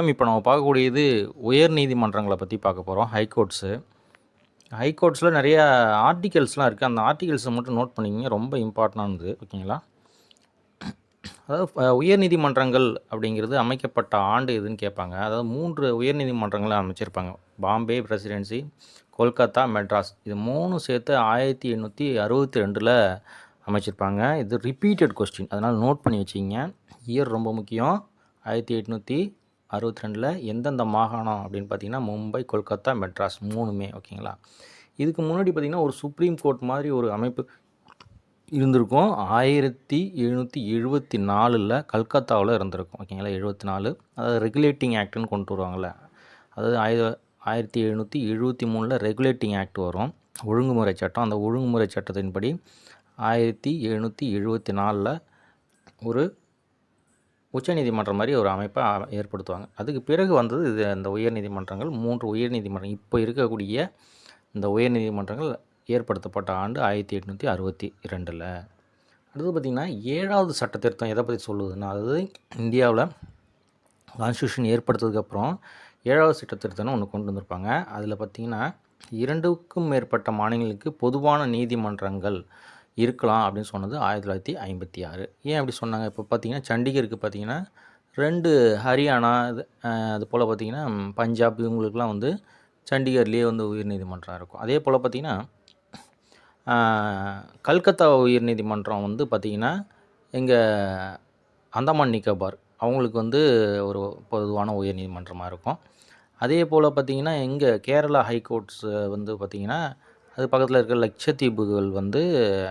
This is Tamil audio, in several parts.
இப்போ நம்ம பார்க்கக்கூடியது உயர் நீதிமன்றங்களை பற்றி பார்க்க போகிறோம் ஹைகோர்ட்ஸு ஹைகோர்ட்ஸில் நிறையா ஆர்டிகல்ஸ்லாம் இருக்குது அந்த ஆர்டிகல்ஸை மட்டும் நோட் பண்ணிக்கிங்க. ரொம்ப இம்பார்ட்டண்டானது ஓகேங்களா அதாவது உயர்நீதிமன்றங்கள் அப்படிங்கிறது அமைக்கப்பட்ட ஆண்டு எதுன்னு கேட்பாங்க. அதாவது மூன்று உயர்நீதிமன்றங்களை அமைச்சிருப்பாங்க. பாம்பே பிரசிடென்சி கொல்கத்தா மெட்ராஸ். இது மூணு சேர்த்து ஆயிரத்தி எண்ணூற்றி அறுபத்தி ரெண்டில் அமைச்சிருப்பாங்க. இது ரிப்பீட்டட் கொஸ்டின் அதனால் நோட் பண்ணி வச்சிங்க இயர் ரொம்ப முக்கியம். ஆயிரத்தி எட்நூற்றி அறுபத்தி ரெண்டில் எந்தெந்த மாகாணம் அப்படின்னு பார்த்தீங்கன்னா மும்பை கொல்கத்தா மெட்ராஸ் மூணுமே ஓகேங்களா? இதுக்கு முன்னாடி பார்த்திங்கன்னா ஒரு சுப்ரீம் கோர்ட் மாதிரி ஒரு அமைப்பு இருந்திருக்கும். ஆயிரத்தி எழுநூற்றி எழுபத்தி நாலில் கல்கத்தாவில் இருந்திருக்கும் ஓகேங்களா? எழுபத்தி நாலு அதாவது ரெகுலேட்டிங் ஆக்ட்னு கொண்டு வருவாங்கள்ல. அதாவது ஆயிர ஆயிரத்தி எழுநூற்றி எழுபத்தி மூணில் ரெகுலேட்டிங் ஆக்ட் வரும். ஒழுங்குமுறை சட்டம். அந்த ஒழுங்குமுறை சட்டத்தின்படி ஆயிரத்தி எழுநூற்றி எழுபத்தி நாலில் ஒரு உச்சநீதிமன்றம் மாதிரி ஒரு அமைப்பை ஏற்படுத்துவாங்க. அதுக்கு பிறகு வந்தது இது இந்த உயர்நீதிமன்றங்கள். மூன்று உயர்நீதிமன்றம் இப்போ இருக்கக்கூடிய இந்த உயர்நீதிமன்றங்கள் ஏற்படுத்தப்பட்ட ஆண்டு ஆயிரத்தி எட்நூற்றி அறுபத்தி ரெண்டில் அடுத்து பார்த்திங்கன்னா ஏழாவது சட்ட திருத்தம் எதை பற்றி சொல்லுதுன்னா அதாவது இந்தியாவில் கான்ஸ்டியூஷன் ஏற்படுத்ததுக்கப்புறம் ஏழாவது சட்ட திருத்தம்னு ஒன்று கொண்டு வந்திருப்பாங்க. அதில் பார்த்திங்கன்னா இரண்டுக்கும் மேற்பட்ட மாநிலங்களுக்கு பொதுவான நீதிமன்றங்கள் இருக்கலாம் அப்படின்னு சொன்னது ஆயிரத்தி தொள்ளாயிரத்தி ஐம்பத்தி ஆறு. ஏன் அப்படி சொன்னாங்க? இப்போ பார்த்தீங்கன்னா சண்டிகருக்கு பார்த்தீங்கன்னா ரெண்டு ஹரியானா இது அது போல் பார்த்தீங்கன்னா பஞ்சாப் இவங்களுக்குலாம் வந்து சண்டிகர்லேயே வந்து உயர்நீதிமன்றம் இருக்கும். அதே போல் பார்த்திங்கன்னா கல்கத்தா உயர்நீதிமன்றம் வந்து பார்த்திங்கன்னா எங்கள் அந்தமான் நிக்கோபார் அவங்களுக்கு வந்து ஒரு பொதுவான உயர்நீதிமன்றமாக இருக்கும். அதே போல் பார்த்திங்கன்னா எங்கள் கேரளா ஹைகோர்ட்ஸ் வந்து பார்த்திங்கன்னா அது பக்கத்தில் இருக்கிற லட்சத்தீவுகள் வந்து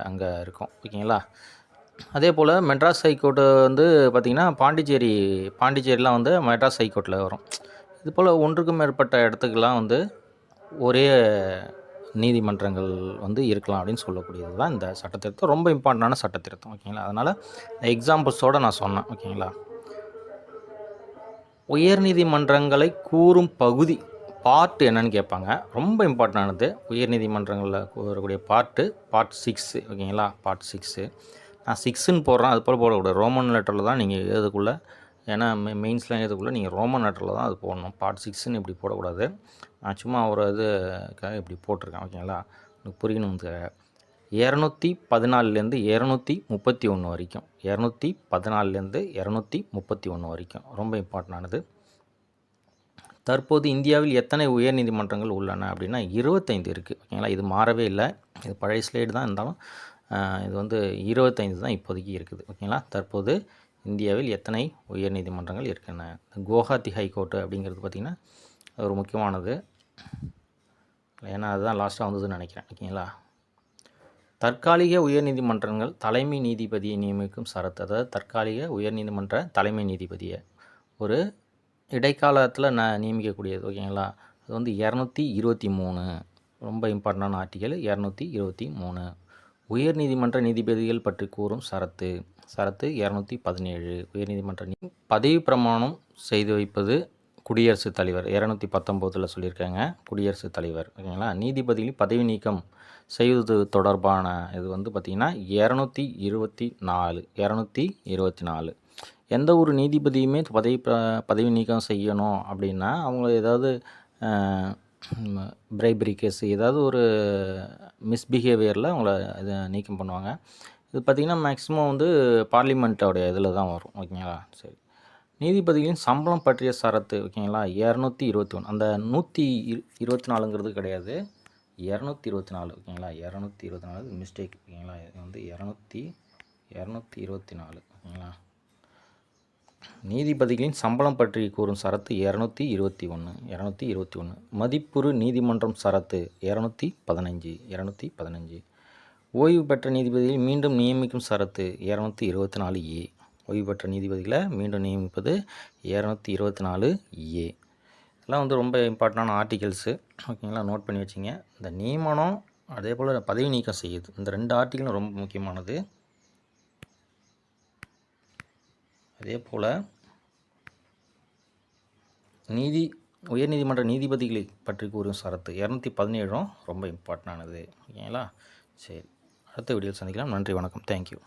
அங்கே இருக்கும். ஓகேங்களா? அதே போல் மெட்ராஸ் ஹைகோர்ட்டு வந்து பார்த்திங்கன்னா பாண்டிச்சேரி பாண்டிச்சேரிலாம் வந்து மெட்ராஸ் ஹைகோர்ட்டில் வரும். இது போல் ஒன்றுக்கும் மேற்பட்ட இடத்துக்கெல்லாம் வந்து ஒரே நீதிமன்றங்கள் வந்து இருக்கலாம் அப்படின்னு சொல்லக்கூடியது தான் இந்த சட்டத்திருத்தம். ரொம்ப இம்பார்ட்டண்டான சட்டத்திருத்தம். ஓகேங்களா? அதனால் எக்ஸாம்பிள்ஸோடு நான் சொன்னேன். ஓகேங்களா? உயர்நீதிமன்றங்களை கூறும் பகுதி பார்ட் என்னன்னு கேட்பாங்க. ரொம்ப இம்பார்ட்டண்டானது உயர்நீதிமன்றங்களில் வரக்கூடிய பார்ட்டு பார்ட் சிக்ஸு ஓகேங்களா? பார்ட் சிக்ஸு நான் சிக்ஸுன்னு போடுறேன். அது போல் போடக்கூடாது. ரோமன் லெட்டரில் தான் நீங்கள் எழுதக்குள்ள ஏன்னா மெ மெயின்ஸ்லாம் எழுதக்குள்ள நீங்கள் ரோமன் லெட்டரில் தான் அது போடணும். பார்ட் சிக்ஸ்ன்னு இப்படி போடக்கூடாது. நான் சும்மா ஒரு இதுக்காக இப்படி போட்டிருக்கேன். ஓகேங்களா? உங்களுக்கு புரியணுங்கிறதுக்காக இரநூத்தி பதினாலுலேருந்து இரநூத்தி முப்பத்தி ஒன்று வரைக்கும். இரநூத்தி பதினாலுலேருந்து இரநூத்தி முப்பத்தி ஒன்று வரைக்கும். ரொம்ப இம்பார்ட்டண்டானது தற்போது இந்தியாவில் எத்தனை உயர்நீதிமன்றங்கள் உள்ளன அப்படின்னா இருபத்தைந்து இருக்குது ஓகேங்களா? இது மாறவே இல்லை. இது பழைய ஸ்லைடு தான் இருந்தாலும் இது வந்து இருபத்தைந்து தான் இப்போதைக்கு இருக்குது ஓகேங்களா? தற்போது இந்தியாவில் எத்தனை உயர்நீதிமன்றங்கள் இருக்கின்றன? குவஹாத்தி ஹைகோர்ட்டு அப்படிங்கிறது பார்த்திங்கன்னா அது ஒரு முக்கியமானது. ஏன்னா அதுதான் லாஸ்ட்டாக வந்ததுன்னு நினைக்கிறேன் ஓகேங்களா? தற்காலிக உயர்நீதிமன்றங்கள் தலைமை நீதிபதியை நியமிக்கும் சரத்து அதாவது தற்காலிக உயர்நீதிமன்ற தலைமை நீதிபதியை. ஒரு இடைக்காலத்தில் ந நியமிக்கக்கூடியது ஓகேங்களா? அது வந்து இரநூத்தி இருபத்தி மூணு. ரொம்ப இம்பார்ட்டண்டான ஆர்டிகல் இரநூத்தி இருபத்தி மூணு. உயர்நீதிமன்ற நீதிபதிகள் பற்றி கூறும் சரத்து. சரத்து இரநூத்தி பதினேழு. உயர்நீதிமன்ற நீ பதவி பிரமாணம் செய்து வைப்பது குடியரசுத் தலைவர். இரநூத்தி பத்தொம்போதில் சொல்லியிருக்காங்க குடியரசுத் தலைவர். ஓகேங்களா? நீதிபதிகள் பதவி நீக்கம் செய்வது தொடர்பான இது வந்து பார்த்திங்கன்னா இரநூத்தி இருபத்தி நாலு. இரநூத்தி இருபத்தி நாலு. எந்த ஒரு நீதிபதியுமே பதவி ப- பதவி நீக்கம் செய்யணும் அப்படின்னா அவங்க ஏதாவது பிரைபரி கேஸ் ஏதாவது ஒரு மிஸ்பிஹேவியரில் அவங்கள இதை நீக்கம் பண்ணுவாங்க. இது பார்த்திங்கன்னா மேக்ஸிமம் வந்து பார்லிமெண்ட்டோடைய இதில் தான் வரும் ஓகேங்களா? சரி. நீதிபதிகளின் சம்பளம் பற்றிய சரத்து ஓகேங்களா? இரநூத்தி இருபத்தி ஒன்று அந்த நூற்றி இரு இருபத்தி நாலுங்கிறது கிடையாது. இரநூத்தி இருபத்தி நாலு ஓகேங்களா? இரநூத்தி இருபத்தி நாலு மிஸ்டேக் ஓகேங்களா? இது வந்து இரநூத்தி இரநூத்தி இருபத்தி நாலு ஓகேங்களா? நீதிபதிகளின் சம்பளம் பற்றி கூறும் சரத்து இரநூத்தி இருபத்தி ஒன்று இரநூத்தி இருபத்தி ஒன்று மதிப்புறு நீதிமன்றம் சரத்து இரநூத்தி பதினஞ்சு இரநூத்தி பதினஞ்சு. ஓய்வு பெற்ற நீதிபதிகளை மீண்டும் நியமிக்கும் சரத்து இரநூத்தி இருபத்தி நாலு ஏ. ஓய்வு பெற்ற நீதிபதிகளை மீண்டும் நியமிப்பது இரநூத்தி இருபத்தி நாலு ஏ. இதெல்லாம் வந்து ரொம்ப இம்பார்ட்டண்டான ஆர்டிகல்ஸு. ஓகேங்களா? நோட் பண்ணி வச்சிங்க. இந்த நியமனம் அதே போல் பதவி நீக்கம் செய்யுது. இந்த ரெண்டு ஆர்டிகளும் ரொம்ப முக்கியமானது. அதே போல் நீதி உயர்நீதிமன்ற நீதிபதிகளை பற்றி கூறும் சரத்து இரநூத்தி பதினேழும் ரொம்ப இம்பார்ட்டண்டானது ஓகேங்களா? சரி அடுத்த வீடியோ சந்திக்கலாம். நன்றி வணக்கம். தேங்க்யூ